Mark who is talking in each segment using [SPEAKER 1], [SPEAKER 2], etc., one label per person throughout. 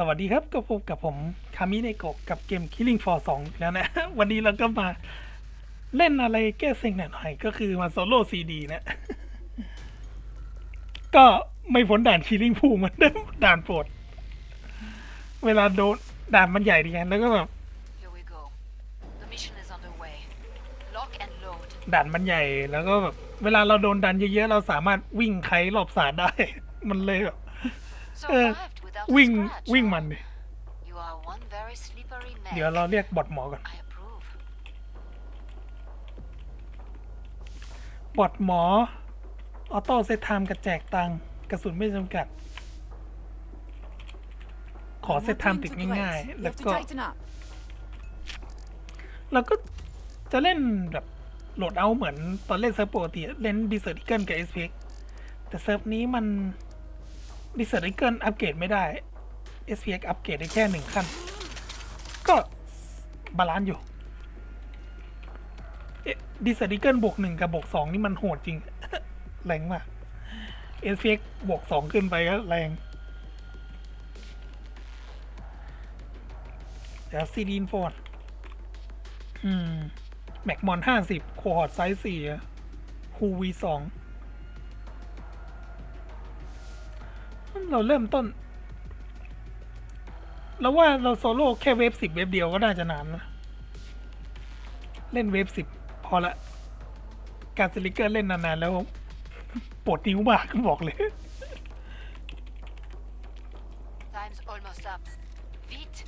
[SPEAKER 1] สวัสดีครับก็พบกับผมคามิเนโกะกับเกม Killing Floor 2อีกแล้วนะ วันนี้เราก็มาเล่นอะไรแก้เซ็งหน่อยๆก็คือมาโซโล่ซีดีนะ ก็ไม่พ้นด่าน Killing Pool เหมือนเดิมด่านโปรด เวลาโดนด่านมันใหญ่ดีไงแล้วก็แบบ
[SPEAKER 2] Here we go. The mission is underway. Lock and load.
[SPEAKER 1] ด่านมันใหญ่แล้วก็แบบเวลาเราโดนดันเยอะๆ เราสามารถวิ่งไขรอบสารได้ มันเลยแบบ
[SPEAKER 2] Survived without a
[SPEAKER 1] วิ่ง
[SPEAKER 2] scratch.
[SPEAKER 1] วิ่งมันดิ
[SPEAKER 2] You are one very slippery
[SPEAKER 1] เดี๋ยว
[SPEAKER 2] neck.
[SPEAKER 1] เราเรียกบอทหมอก่อน
[SPEAKER 2] I approve.
[SPEAKER 1] บอทหมอ ออโต้เซตไทม์กระแจกตังค์กระสุนไม่จำกัด ขอเซตไทม์ติดง่ายๆ แล้วก็เราก็จะเล่นแบบโหลดเอาท์เหมือนตอนเล่นเซิร์ฟปกติเล่นดิเซอร์ i ิเกิลกับ s p x แต่เซิร์ฟนี้มัน ดิเซอร์ i ิเกิลอัปเกรดไม่ได้ s p x อัปเกรดได้แค่หนึ่งขั้น ก็บาลานซ์อยู่ดิเซอร์ i ิเกิลบวกหนึ่งกับบวกสองนี่มันโหดจริง แรงมาก s p x บวกสองขึ้นไปก็แรงเดี๋ยวซีดีนโฟนอืม แม็กมอนห้าสิบโคฮอร์ดไซส์สี่ฮูวีสอง เราเริ่มต้น แล้วว่าเราโซโล่แค่เวฟสิบเวฟเดียวก็น่าจะนานนะ เล่นเวฟสิบพอละ การสลิกเกอร์เล่นนานๆแล้วปวดนิ้วมากบอกเลย
[SPEAKER 2] Time's almost up. Vite.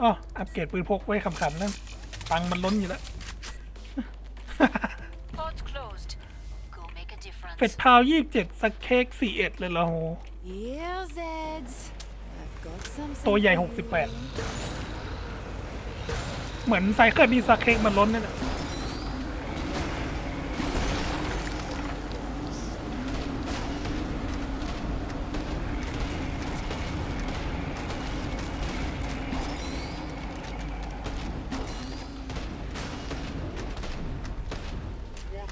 [SPEAKER 1] อ๋ออัปเกรดปืนพกไว้ขำๆนั่นตังค์มันล้นอยู่แล้ว เฟดพาวยี่สิบเจ็ดสเค้กสี่เอ็ดเลยเหรอโห
[SPEAKER 3] Here's Eds. I've got some.
[SPEAKER 1] ตัวใหญ่หกสิบแปดเหมือนไซเคิลดีสเค้กมันล้นนี่แหละ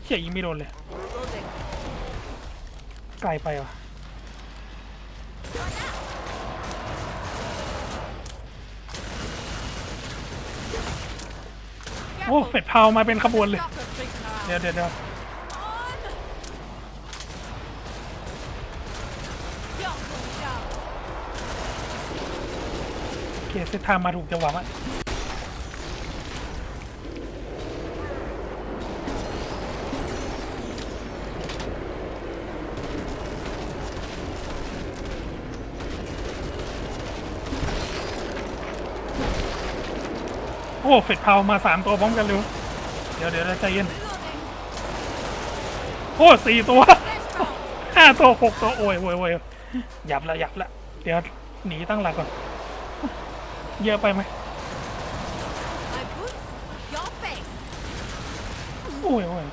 [SPEAKER 1] เชี่ยยิงไม่โดนเลยไก ลไปว่ะโอ้เฟดพาวมาเป็นขบวนเลย เดี๋ยวเดี๋ยวเดี๋ยวโอเคเซตทม์มาถูกจังหวะมา เฟดพาวมาสามตัวพร้อมกันเลยเดี๋ยวเดี๋ยวเดี๋ยวใจเย็นโอ้สี่ตัวห้าตัวหกตัวโอ้ยโอ้ยโอ้ยหยับละหยับละเดี๋ยวหนีตั้งหลักก่อน เยอะไปไหม
[SPEAKER 3] My boots, your face.
[SPEAKER 1] โอ้ยโอ้ย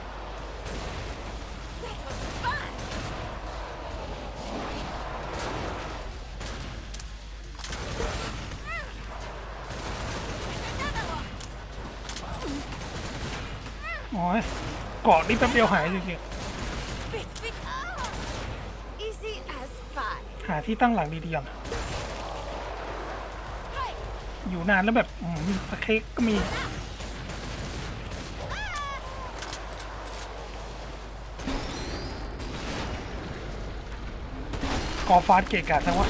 [SPEAKER 1] เกาะนี่แป๊บเดียวหายจริง
[SPEAKER 3] Fit, fit. Easy as pie.
[SPEAKER 1] ๆ หาที่ตั้งหลักดีๆก่อน
[SPEAKER 3] Right.
[SPEAKER 1] อยู่นานแล้วแบบอืมสเค้กก็มี กอฟาดเกะกะทั้งวะ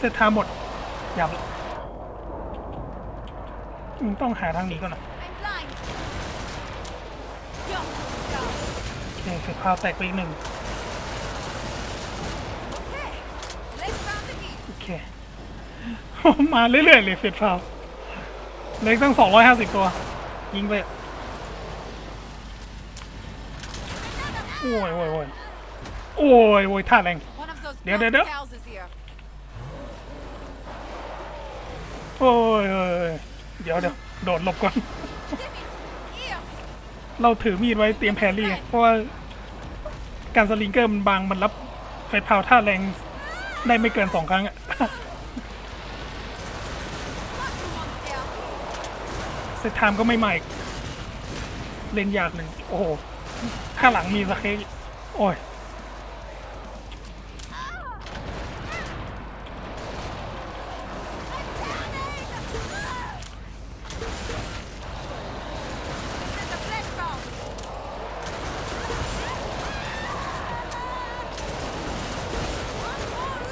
[SPEAKER 1] เซตทาหมดยับละอืมต้องหาทางหนี้ก่อนนะโอเคเสร็จพาวแตกไปอีกหนึ่งโอเค มาเรื่อยๆเลยเฟดพาวเล็กตั้งสองร้อยห้าสิบตัว ยิงไป โอ้ยโอ้ยโอ้ยโอ้ยโอ้ยท่าแรง
[SPEAKER 3] One of those
[SPEAKER 1] ดี๋ยว,เดี๋ยว
[SPEAKER 3] cows is here.
[SPEAKER 1] โอ้ยโอ้ย โอ้ยเดี๋ยวเดี๋ยวโดดหลบก่อน เราถือมีดไว้เตรียมแพรรี่ เพราะว่าการสลิงเกอร์มันบางมันรับเฟพาวท่าแรงได้ไม่เกินสองครั้งอะเซตไทม์ก็ไม่ใหม่เล่นยากหนึ่งโอ้โห ข้างหลังมีสเค้กโอ้ย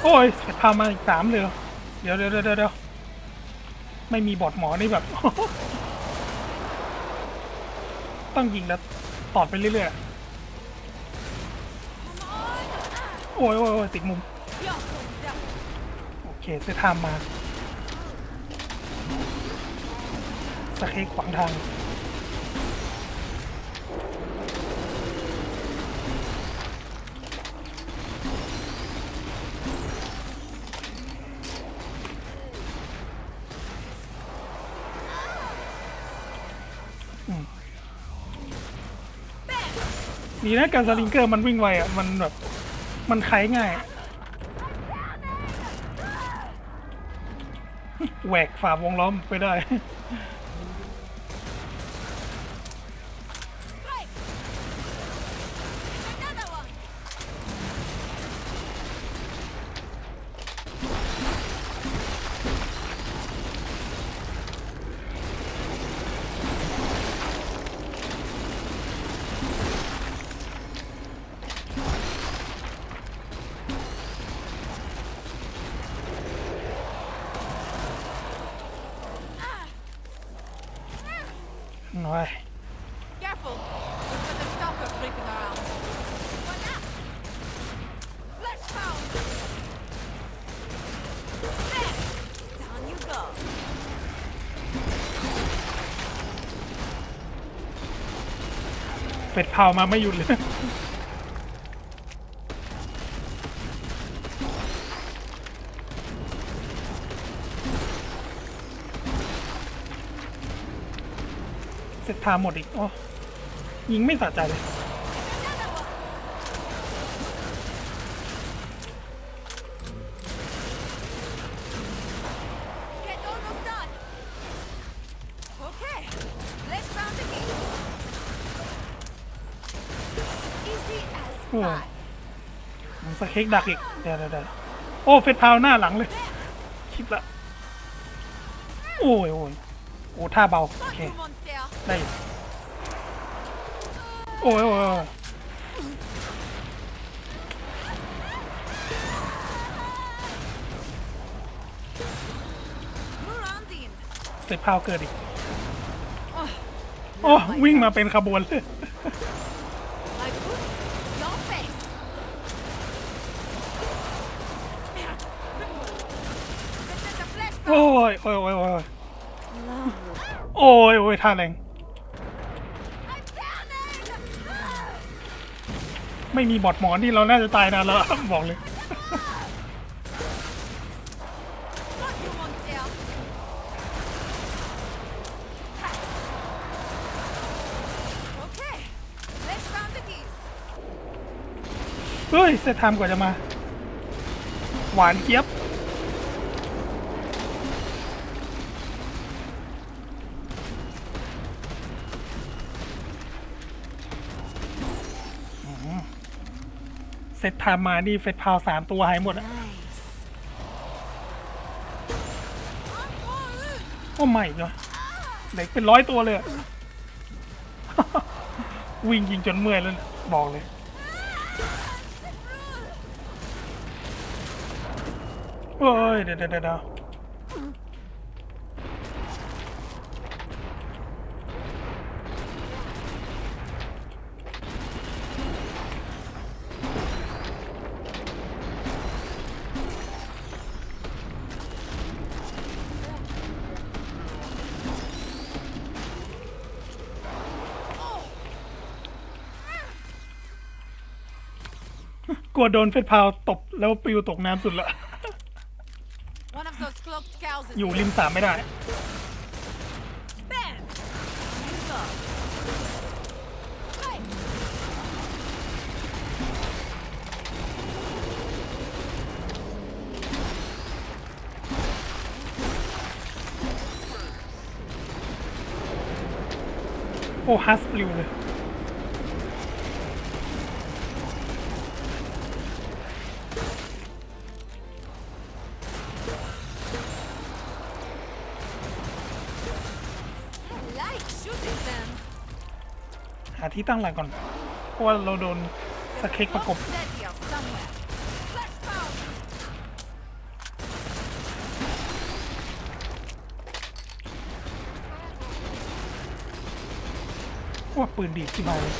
[SPEAKER 1] โอ้ยเสร็จพามาอีกสามเลยเหรอเดี๋ยวเดี๋ยวเดี๋ยวเดี๋ยวไม่มีบอดหมอนี่แบบ ต้องยิงแล้วตอดไปเรื่อยๆ โอ้ยโอ้ยติดมุม โอเคเซทามมาสเค้กขวางทาง ดีนะการสลิงเกอร์มันวิ่งไวอะ มันแบบ มันไขง่าย แหวกฝ่าวงล้อมไปได้ หน่ อย
[SPEAKER 3] Careful! We've got a stalker creeping around. Let's pound! There! Down you go.
[SPEAKER 1] เป็ดเผามาไม่หยุดเลย เสร็จทามหมดอีกโอ้ยิงไม่สะใจเลย
[SPEAKER 3] Get almost done. Okay, let's round the gate. Easy as
[SPEAKER 1] Oh.
[SPEAKER 3] pie.
[SPEAKER 1] มันสเค้กดักอีกเดี๋ยวเดี๋ยวเดี๋ยวโอ้ เฟดพาวหน้าหลังเลย คิดละ โอ้ยโอ้ยโอ้ท่าเบา โอ
[SPEAKER 3] Fuck
[SPEAKER 1] เค
[SPEAKER 3] you, monster!
[SPEAKER 1] ได้อยู่โอ้ยโอ้ยโอ้ย
[SPEAKER 3] New round in.
[SPEAKER 1] เสร็จพาวเกิดอีก
[SPEAKER 3] Oh,
[SPEAKER 1] โอ้วิ่งมาเป็นขบวนเลย
[SPEAKER 3] my boots, your face. This is a flesh
[SPEAKER 1] โอ้ยโอ้ยโอ้ย โอ้ยโอ้ยท่าแรง ไม่มีบอดหมอนที่เราน่าจะตายนานแล้ว บอกเลย เฮ้ยเซตไทม์กว่าจะมา หวานเจี๊ยบ เซตไทม์มานี่เฟสพาวสามตัวหายหมดอะโอ้ไม่เนาะเด็กเป็นร้อยตัวเลยอะวิ่งยิงจนเมื่อยแล้วบอกเลยโอ้ยเดี๋ยวเดี๋ยวเดี๋ยว ลัวโดนเฟสพาวตบแล้วปลิวตกน้ำสุดละอยู่ริมสามไม่ได้
[SPEAKER 3] โอ้
[SPEAKER 1] ฮัสปลิวเลย ที่ตั้งหลักก่อน เพราะว่าเราโดนสเค็กประกบว่าปืนดีดที่มาเบา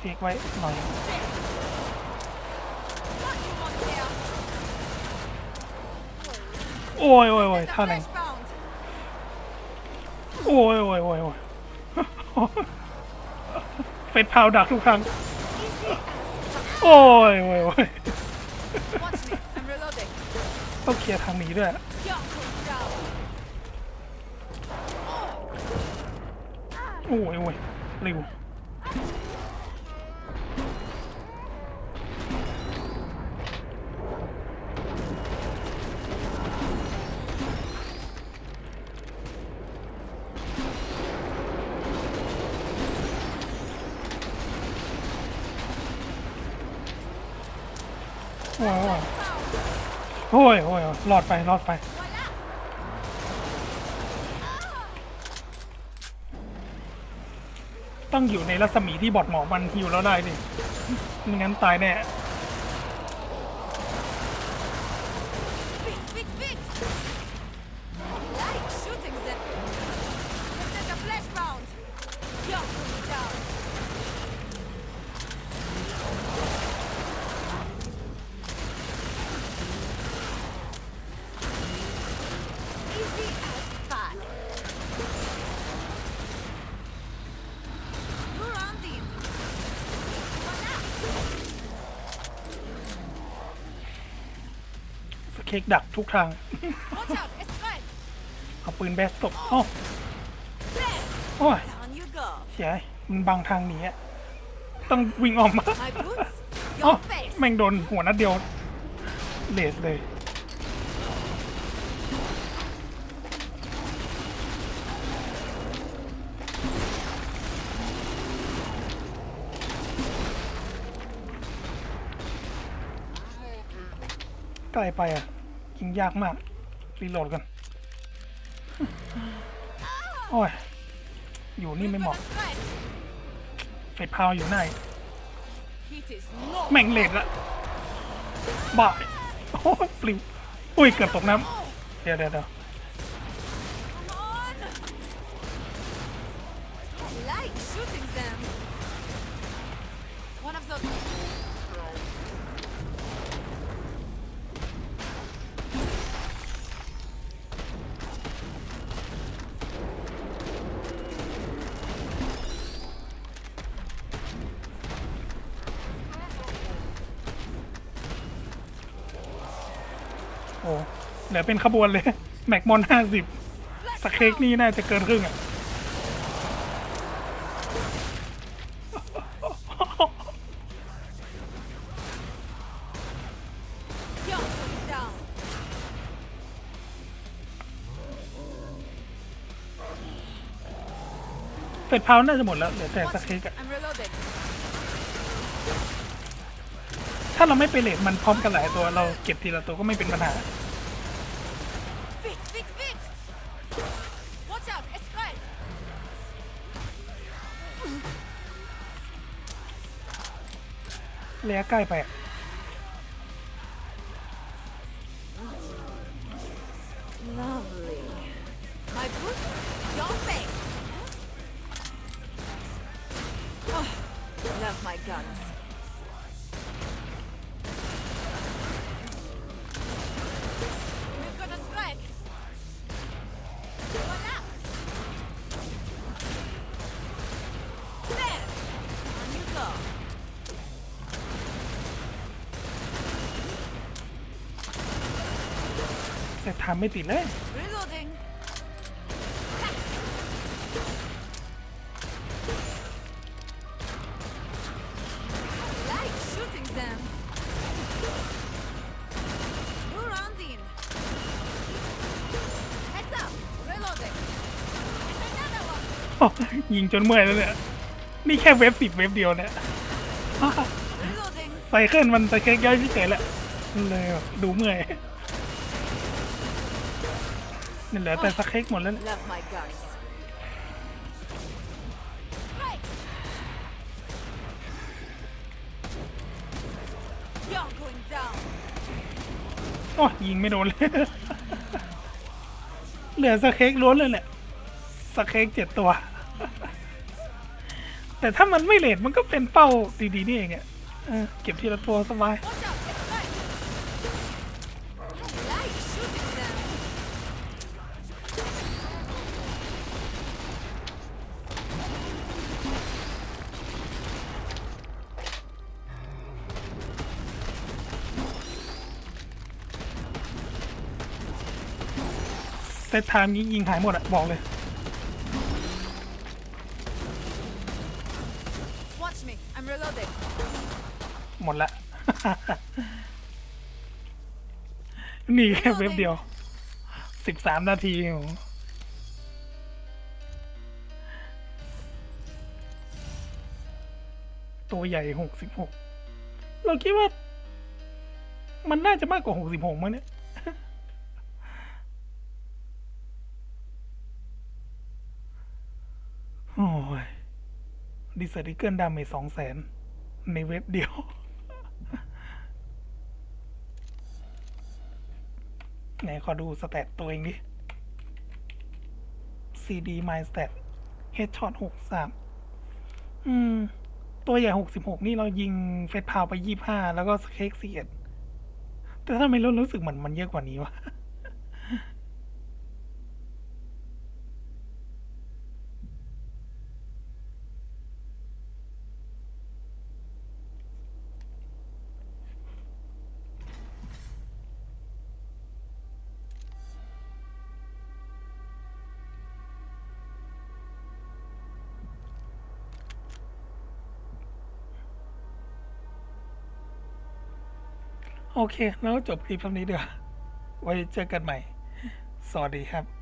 [SPEAKER 1] เอสไว้หน่อยโอ้ยโอ้ยโอ้ยท่าแรง
[SPEAKER 3] flashpound.
[SPEAKER 1] โอ้ยโอ้ยโอ้ยโอ้ยเฟดพาวดักทุกครั้ง โอ้ยโอ้ยโอ้ยต้องเคลียร์ทางนี้ด้วยโอ้ยโอ้ยเร็ว โอ้ยโอ้ยโอ้ยโอ้ยรอดไปรอดไป ต้องอยู่ในรัศมีที่บอดหมอมันฮิวแล้วได้ดิไม่งั้นตายแน่ สเค้กดักทุกทาง เอาปืนแบสตบโอ้โอ้ยเสียมันบังทางหนีอะต้องวิ่งออกมา
[SPEAKER 3] My boots.
[SPEAKER 1] เอ้า
[SPEAKER 3] Your face.
[SPEAKER 1] แม่งโดนหัวนัดเดียวเลสเลย ลไปอะยิงยากมาก รีโหลดกัน โอ้ย อยู่นี่ไม่เหมาะเฟดพาวอยู่ไหนแม่งเล็ดละบ่ายโอ้ยปลิว อุ้ย เกือบตกน้ำ เดี๋ยวเดี๋ยวเดี๋ยว เหลือเป็นขบวนเลยแม็กมอนห้าสิบสเค้กนี่น่าจะเกินครึ่งอะเฟดพาวน่าจะหมดแล้วเหลือแต่ส
[SPEAKER 3] Watch
[SPEAKER 1] เค้กอะถ้าเราไม่ไปเลดมันพร้อมกันหลายตัวเราเก็บทีละตัวก็ไม่เป็นปัญหา ระยะใกล้ไป ทำไม่ติดเลย
[SPEAKER 3] โอ้
[SPEAKER 1] ยยิงจนเมื่อยแล้วเนี่ย นี่แค่เว็บสิบเว็บเดียวเนี่ยใส่เคินมันใส่แค่ย่อยพิเศษแหละเลยแดูเมื่อย นี่เหลือแต่สเค้กหมดแล้วเนี่ย
[SPEAKER 3] Love my guns. Right. You're going down.
[SPEAKER 1] โอ้ยิงไม่โดนเลย เหลือสเค้กล้วนเลยแหละสเค้กเจ็ดตัว แต่ถ้ามันไม่เลทมันก็เป็นเป้าดีๆนี่เองอะเออเก็บทีละตัวสบาย
[SPEAKER 3] Watch
[SPEAKER 1] เซตไทม์นี้ยิงหายหมดอะบอกเลย
[SPEAKER 3] Watch me. I'm reloading.
[SPEAKER 1] หมดละ นี่แค่เว็บเดียว สิบสามนาทีโอ้โหตัวใหญ่หกสิบหก เราคิดว่า มันน่าจะมากกว่าหกสิบหกมั้งเนี่ย โอ้ยดิสติเกิลดาเมจสองแสนในเว็บเดียว ไหนขอดูสแตทตัวเองดิ CD My Stat Headshot หกสามอืม ตัวใหญ่หกสิบหกนี่เรายิงเฟสพาวไปยี่ห้าแล้วก็สเค้กสี่เอ็ดแต่ถ้าไม่รู้รู้สึกเหมือนมันเยอะกว่านี้วะ โอเค แล้วจบคลิปเท่านี้เดี๋ยวไว้เจอกันใหม่ สวัสดีครับ